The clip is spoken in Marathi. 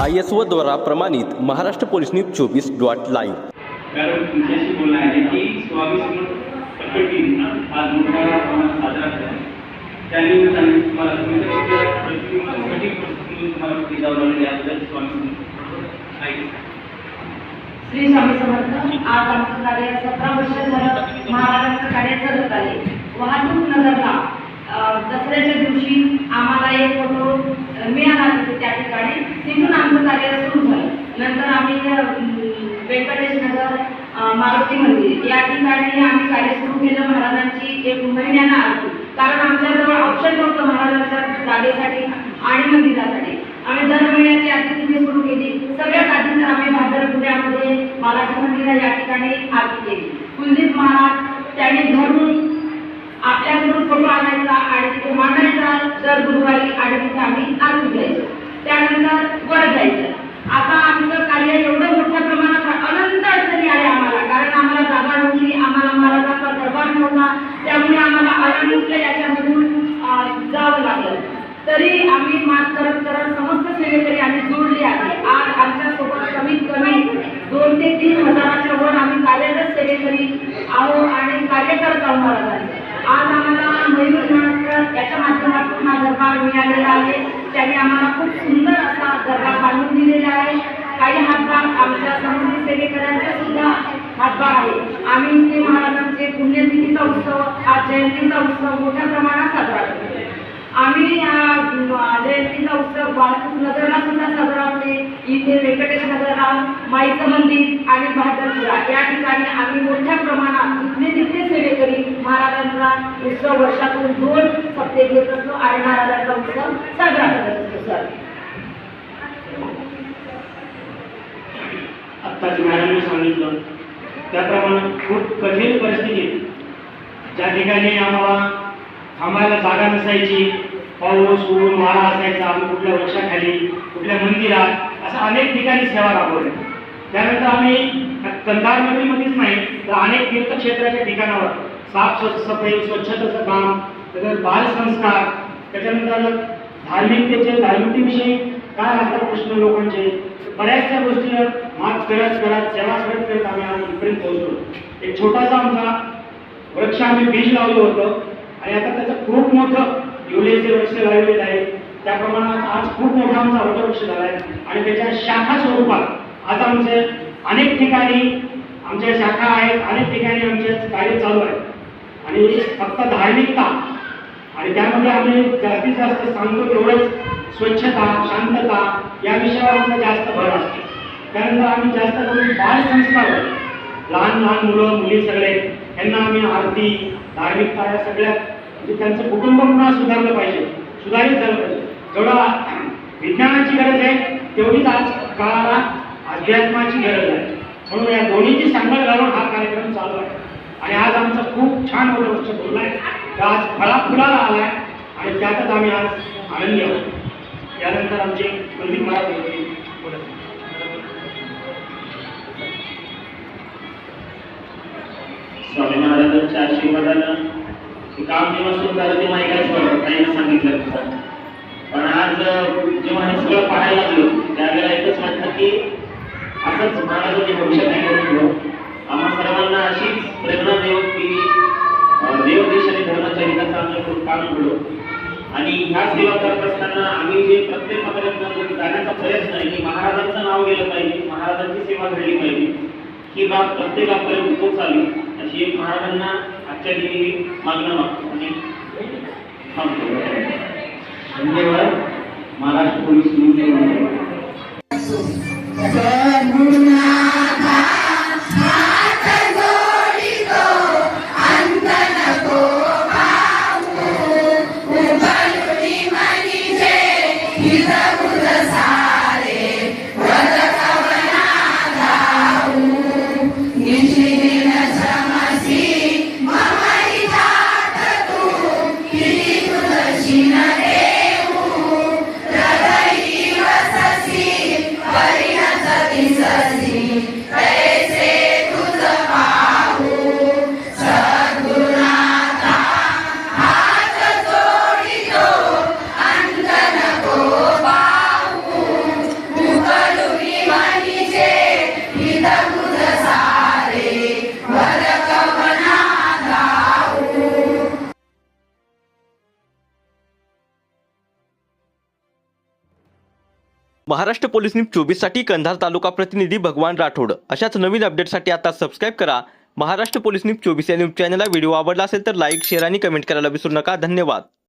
आय एस द्वारा प्रमाणित महाराष्ट्र पोलीस न्यूज चोवीस डॉट लाईव्ह. कारण तुमच्याशी बोलणं आहे की स्वामी समर्थ आज मोठ्या प्रमाणात साजरा त्यानिमित्ताने तुम्हाला तुम्हाला स्वामी श्री स्वामी समर्थ आज आमचं कार्य सतरा वर्ष झालं महाराजांचं कार्य चालत आहे. वाहतूक नगरला दसऱ्याच्या दिवशी आम्हाला एक फोटो मिळाला तिथे त्या ठिकाणी तिथून आमचं कार्य सुरू झालं नंतर आम्ही व्यंकटेश नगर मारुती मंदिर या ठिकाणी आम्ही कार्य सुरू केलं महाराजांची एक महिन्यानं आली कारण आमच्याजवळ ऑप्शन नव्हतं महाराजांच्या जागेसाठी आणि मंदिरासाठी. आम्ही दर महिन्याची आरती तिथे सुरू केली. सगळ्यात आधी तर आम्ही भादरपुऱ्यामध्ये महाराज मंदिरा या ठिकाणी आरती केली. कुलदीप महाराज त्याने घरून आपल्याकडून फोटो आणायचा आणि तिथे मांडायचा. दर गुरुवारी आणि तिथे आम्ही आरती घ्यायचो. त्यानंतर वर जायचं आता आमचं कार्य एवढं मोठ्या प्रमाणात अनंत अडचणी आल्या आम्हाला कारण आम्हाला जागा नव्हती आम्हाला महाराजांचा दरबार नव्हता त्यामुळे आम्हाला अनंत याच्यामधून अं, जावं लागलं तरी आम्ही मात करत करत समस्त सेवेकरी आम्ही जोडली आहे. आज आमच्यासोबत कमीत कमी दोन ते तीन हजाराच्या वर आम्ही कार्यरत सेवेकरी आहो आणि कार्यकर्त आहोत. आज आम्हाला मयूर नाटक याच्या माध्यमातून हा दरबार मिळालेला आहे. त्याने आम्हाला खूप सुंदर असा दरबार बांधून दिलेला आहे. काही हातभार आमच्या समस्त सेवेकऱ्यांचा सुद्धा हातभार आहे. आम्ही ते महाराजांचे पुण्यतिथीचा उत्सव आज जयंतीचा उत्सव मोठ्या प्रमाणात साजरा आम्ही अं, जयंतीचा उत्सव वाहतूक सुद्धा साजरा होते इथे व्यंकटेश नगरला माईचं मंदिर आणि बहादरपुरा या ठिकाणी आम्ही मोठ्या प्रमाणात जिथले तिथले सेवेकरी महाराजांचा उत्सव वर्षातून दोन सप्ते घेत असतो आणि महाराजांचा उत्सव साजरा करत असतो. सर. आत्ताच मॅडमने सांगितलं. त्याप्रमाणे खूप कठीण परिस्थितीत ज्या ठिकाणी आम्हाला थांबायला जागा नसायची पाऊस ऊन वारा असायचा आम्ही कुठल्या वृक्षाखाली कुठल्या मंदिरात असं अनेक ठिकाणी सेवा राबवल्या त्यानंतर आम्ही कंधार नगरीमध्येच नाही तर अनेक तीर्थक्षेत्राच्या ठिकाणावर साफ स्वच्छ सफाई स्वच्छतेचं काम त्याच्यानंतर बालसंस्कार त्याच्यानंतर धार्मिकतेचे धार्मिकतेविषयी काय असतात प्रश्न लोकांचे बऱ्याचशा गोष्टीवर मात करत करत सेवा करत करत आम्ही आज इथपर्यंत पोहोचलो. एक छोटासा आमचा वृक्ष आम्ही बीज लावलं होतं आणि आता त्याचं खूप मोठं युरियाचे वृक्ष लावलेले आहे त्याप्रमाणे आज खूप मोठा आमचा वटवृक्ष झाला आहे आणि त्याच्या शाखा स्वरूपात आज आमचे अनेक ठिकाणी आमच्या शाखा आहेत अनेक ठिकाणी आमचे कार्य चालू आहे आणि फक्त धार्मिकता. आणि त्यामध्ये आम्ही जास्तीत जास्त सांगतो तेवढंच स्वच्छता शांतता या विषयावर आमचा जास्त भर असते. त्यानंतर आम्ही जास्त करून बाल संस्कार. लहान लहान मुलं मुली सगळे यांना आम्ही आरती धार्मिकता या सगळ्या म्हणजे त्यांचं कुटुंब पुन्हा सुधारलं पाहिजे सुधारित झालं पाहिजे. जेवढा विज्ञानाची गरज आहे तेवढीच आज काळाला अध्यात्माची गरज आहे. म्हणून या दोन्हीची सांगड घालून हा कार्यक्रम चालू आहे. आणि आज आमचा खूप छान वर्ष बोलला आहे. तर आज फळा फुलाला आला आहे आणि त्यातच आम्ही आज आनंदी आहोत. यानंतर आमचे कुलदीप महाराज होते बोलत स्वामी महाराजांच्या आशीर्वादानं काम जेव्हा सुरू झालं तेव्हा ऐकायचं बरं ताईनं सांगितलं पण आज जेव्हा हे सगळं पाहायला लागलो त्यावेळेला एकच वाटतं की असंच महाराजांनी भविष्यात नाही करून आम्हा सर्वांना अशीच प्रेरणा देऊ की देव देश आणि धर्माच्या हिताचं आमच्याकडून काम आणि ह्या सेवा करत असताना आम्ही जे प्रत्येकापर्यंत जाण्याचा प्रयत्न आहे की महाराजांचं नाव गेलं पाहिजे महाराजांची सेवा घडली पाहिजे. ही बाब प्रत्येकापर्यंत पोचावी अशी एक महाराजांना आजच्या मागणं मागतो आणि थांबतो. धन्यवाद Maharashtra police Maharashtra police news चोवीससाठी कंधार तालुका प्रतिनिधी भगवान राठोड. अशाच नवीन अपडेटसाठी आता सबस्क्राईब करा. महाराष्ट्र पोलीस न्यूज चोवीस या न्यूज चॅनलला व्हिडिओ आवडला असेल तर लाईक शेअर आणि कमेंट करायला विसरू नका. धन्यवाद.